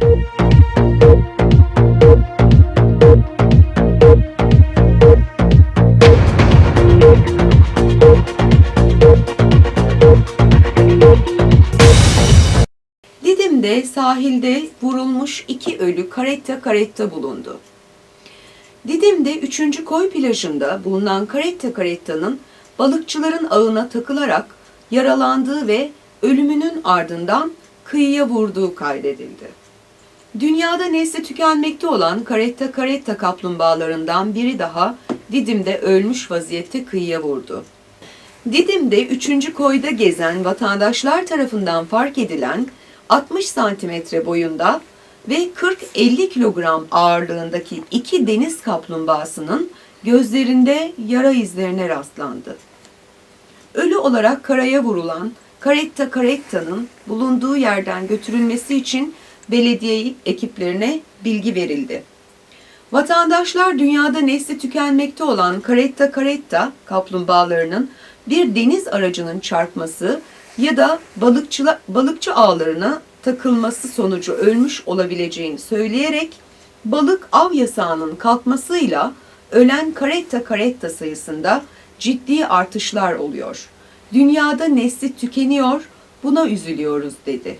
Didim'de sahilde vurulmuş iki ölü karetta karetta bulundu. Didim'de 3. koy plajında bulunan karetta karettanın balıkçıların ağına takılarak yaralandığı ve ölümünün ardından kıyıya vurduğu kaydedildi. Dünyada nesli tükenmekte olan karetta karetta kaplumbağalarından biri daha Didim'de ölmüş vaziyette kıyıya vurdu. Didim'de 3. koyda gezen vatandaşlar tarafından fark edilen 60 santimetre boyunda ve 40-50 kilogram ağırlığındaki iki deniz kaplumbağasının gözlerinde yara izlerine rastlandı. Ölü olarak karaya vurulan Karetta Karetta'nın bulunduğu yerden götürülmesi için belediye ekiplerine bilgi verildi. Vatandaşlar dünyada nesli tükenmekte olan Karetta Karetta kaplumbağalarının bir deniz aracının çarpması ya da balıkçı ağlarına takılması sonucu ölmüş olabileceğini söyleyerek balık av yasağının kalkmasıyla ölen Karetta Karetta sayısında ciddi artışlar oluyor. Dünyada nesli tükeniyor, buna üzülüyoruz dedi.